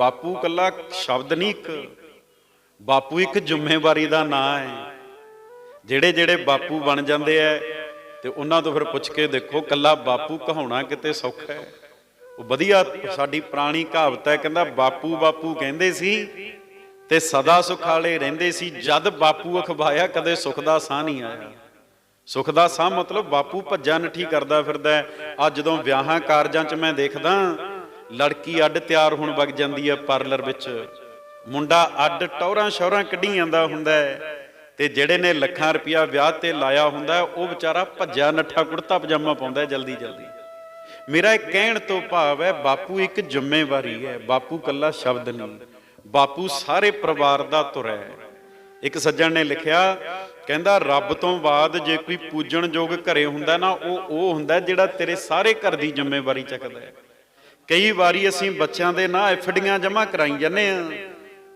ਬਾਪੂ ਕੱਲਾ ਸ਼ਬਦ ਨਹੀਂ ਇੱਕ। ਬਾਪੂ ਇੱਕ ਜ਼ਿੰਮੇਵਾਰੀ ਦਾ ਨਾਂ ਹੈ। ਜਿਹੜੇ ਜਿਹੜੇ ਬਾਪੂ ਬਣ ਜਾਂਦੇ ਐ, ਤੇ ਉਹਨਾਂ ਤੋਂ ਫਿਰ ਪੁੱਛ ਕੇ ਦੇਖੋ ਕੱਲਾ ਬਾਪੂ ਕਹਾਉਣਾ ਕਿਤੇ ਸੌਖਾ ਹੈ। ਉਹ ਵਧੀਆ ਸਾਡੀ ਪੁਰਾਣੀ ਕਹਾਵਤ ਹੈ, ਕਹਿੰਦਾ ਬਾਪੂ ਬਾਪੂ ਕਹਿੰਦੇ ਸੀ ਤੇ ਸਦਾ ਸੁਖਾਲੇ ਰਹਿੰਦੇ ਸੀ, ਜਦ ਬਾਪੂ ਅਖਵਾਇਆ ਕਦੇ ਸੁਖ ਦਾ ਸਾਹ ਨਹੀਂ ਆਇਆ। ਸੁਖ ਦਾ ਸਾਹ ਮਤਲਬ ਬਾਪੂ ਭੱਜਾ ਨਠੀ ਕਰਦਾ ਫਿਰਦਾ ਆ ਜਦੋਂ ਵਿਆਹਾਂ ਕਾਰਜਾਂ 'ਚ ਮੈਂ ਦੇਖਦਾ ਲੜਕੀ ਅੱਡ ਤਿਆਰ ਹੋਣ ਵਗ ਜਾਂਦੀ ਹੈ ਪਾਰਲਰ ਵਿੱਚ। ਮੁੰਡਾ ਅੱਡ ਟੌਰਾਂ ਸ਼ੌਰਾਂ ਕੱਢੀ ਜਾਂਦਾ ਹੁੰਦਾ ਹੈ ਤੇ ਜਿਹੜੇ ਨੇ ਲੱਖਾਂ ਰੁਪਇਆ ਵਿਆਹ ਤੇ ਲਾਇਆ ਹੁੰਦਾ ਉਹ ਵਿਚਾਰਾ ਭੱਜਿਆ, ਨੱਠਾ ਕੁੜਤਾ ਪਜਾਮਾ ਪਾਉਂਦਾ ਜਲਦੀ ਜਲਦੀ। ਮੇਰਾ ਇਹ ਕਹਿਣ ਤੋਂ ਭਾਵ ਹੈ, ਬਾਪੂ ਇੱਕ ਜ਼ਿੰਮੇਵਾਰੀ ਹੈ, ਬਾਪੂ ਕੱਲਾ ਸ਼ਬਦ ਨਹੀਂ। ਬਾਪੂ ਸਾਰੇ ਪਰਿਵਾਰ ਦਾ ਧੁਰ ਹੈ। ਇੱਕ ਸੱਜਣ ਨੇ ਲਿਖਿਆ, ਕਹਿੰਦਾ, ਰੱਬ ਤੋਂ ਬਾਅਦ ਜੇ ਕੋਈ ਪੂਜਣਯੋਗ ਘਰੇ ਹੁੰਦਾ ਨਾ, ਉਹ ਉਹ ਹੁੰਦਾ ਜਿਹੜਾ ਤੇਰੇ ਸਾਰੇ ਘਰ ਦੀ ਜ਼ਿੰਮੇਵਾਰੀ ਚੱਕਦਾ ਹੈ। ਕਈ ਵਾਰੀ ਅਸੀਂ ਬੱਚਿਆਂ ਦੇ ਨਾਂ ਐਫਡੀਆਂ ਜਮ੍ਹਾਂ ਕਰਾਈ ਜਾਂਦੇ ਆ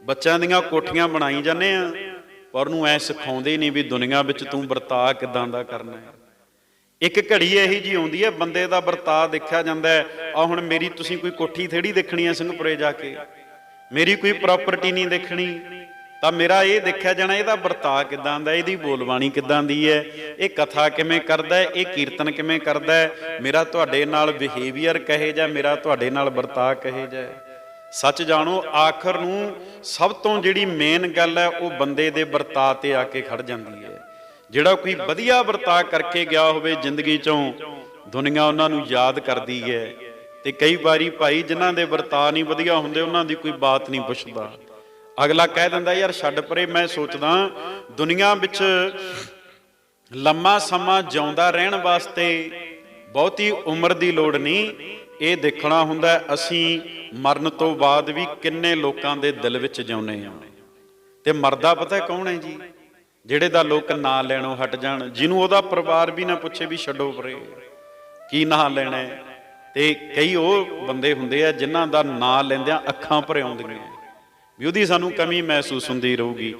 ਬੱਚਿਆਂ ਦੀਆਂ ਕੋਠੀਆਂ ਬਣਾਈ ਜਾਂਦੇ ਆ ਪਰ ਉਹਨੂੰ ਐ ਸਿਖਾਉਂਦੇ ਨਹੀਂ ਵੀ ਦੁਨੀਆ ਵਿੱਚ ਤੂੰ ਵਰਤਾ ਕਿਦਾਂ ਦਾ ਕਰਨਾ ਹੈ। ਇੱਕ ਘੜੀ ਇਹੀ ਜੀ ਆਉਂਦੀ ਹੈ, ਬੰਦੇ ਦਾ ਵਰਤਾ ਦੇਖਿਆ ਜਾਂਦਾ ਹੈ ਆ ਹੁਣ ਮੇਰੀ ਤੁਸੀਂ ਕੋਈ ਕੋਠੀ ਥੇੜੀ ਦੇਖਣੀ ਹੈ ਸਿੰਘਪੁਰੇ ਜਾ ਕੇ। ਮੇਰੀ ਕੋਈ ਪ੍ਰਾਪਰਟੀ ਨਹੀਂ ਦੇਖਣੀ। ਤਾਂ ਮੇਰਾ ਇਹ ਦੇਖਿਆ ਜਾਣਾ, ਇਹਦਾ ਵਰਤਾ ਕਿਦਾਂ ਦਾ, ਇਹਦੀ ਬੋਲਬਾਣੀ ਕਿਦਾਂ ਦੀ ਹੈ? ਇਹ ਕਥਾ ਕਿਵੇਂ ਕਰਦਾ ਹੈ? ਇਹ ਕੀਰਤਨ ਕਿਵੇਂ ਕਰਦਾ ਹੈ? ਮੇਰਾ ਤੁਹਾਡੇ ਨਾਲ ਬਿਹੇਵੀਅਰ ਕਹੇ ਜਾਂ ਮੇਰਾ ਤੁਹਾਡੇ ਨਾਲ ਵਰਤਾ ਕਹੇ ਜਾ ਸੱਚ ਜਾਣੋ, ਆਖਰ ਨੂੰ ਸਭ ਤੋਂ ਜਿਹੜੀ ਮੇਨ ਗੱਲ ਹੈ, ਉਹ ਬੰਦੇ ਦੇ ਵਰਤਾ ਤੇ ਆ ਕੇ ਖੜ ਜਾਂਦੀ ਹੈ। ਜਿਹੜਾ ਕੋਈ ਵਧੀਆ ਵਰਤਾ ਕਰਕੇ ਗਿਆ ਹੋਵੇ ਜ਼ਿੰਦਗੀ ਚੋਂ, ਦੁਨੀਆ ਉਹਨਾਂ ਨੂੰ ਯਾਦ ਕਰਦੀ ਹੈ। ਤੇ ਕਈ ਵਾਰੀ ਭਾਈ, ਜਿਨ੍ਹਾਂ ਦੇ ਵਰਤਾ ਨਹੀਂ ਵਧੀਆ ਹੁੰਦੇ, ਉਹਨਾਂ ਦੀ ਕੋਈ ਬਾਤ ਨਹੀਂ ਪੁੱਛਦਾ। ਅਗਲਾ ਕਹਿ ਦਿੰਦਾ, ਯਾਰ, ਛੱਡ ਪਰੇ, ਮੈਂ ਸੋਚਦਾ ਦੁਨੀਆ ਵਿੱਚ ਲੰਮਾ ਸਮਾਂ ਜਿਉਂਦਾ ਰਹਿਣ ਵਾਸਤੇ ਬਹੁਤੀ ਉਮਰ ਦੀ ਲੋੜ ਨਹੀਂ। ਇਹ ਦੇਖਣਾ ਹੁੰਦਾ, ਅਸੀਂ ਮਰਨ ਤੋਂ ਬਾਅਦ ਵੀ ਕਿੰਨੇ ਲੋਕਾਂ ਦੇ ਦਿਲ ਵਿੱਚ ਜਿਉਂਦੇ ਹਾਂ। ਤੇ ਮਰਦਾ ਪਤਾ ਕੌਣ ਹੈ ਜੀ? ਜਿਹੜੇ ਦਾ ਲੋਕ ਨਾਂ ਲੈਣੋਂ ਹਟ ਜਾਣ, ਜਿਹਨੂੰ ਉਹਦਾ ਪਰਿਵਾਰ ਵੀ ਨਾ ਪੁੱਛੇ ਵੀ ਛੱਡੋ ਪਰੇ, ਕੀ ਨਾਂ ਲੈਣਾ ਹੈ? ਤੇ ਕਈ ਉਹ ਬੰਦੇ ਹੁੰਦੇ ਆ, ਜਿਨ੍ਹਾਂ ਦਾ ਨਾਂ ਲੈਂਦਿਆਂ ਅੱਖਾਂ ਭਰ ਆਉਂਦੀਆਂ। ਵੀ ਉਹਦੀ ਸਾਨੂੰ ਕਮੀ ਮਹਿਸੂਸ ਹੁੰਦੀ ਰਹੂਗੀ।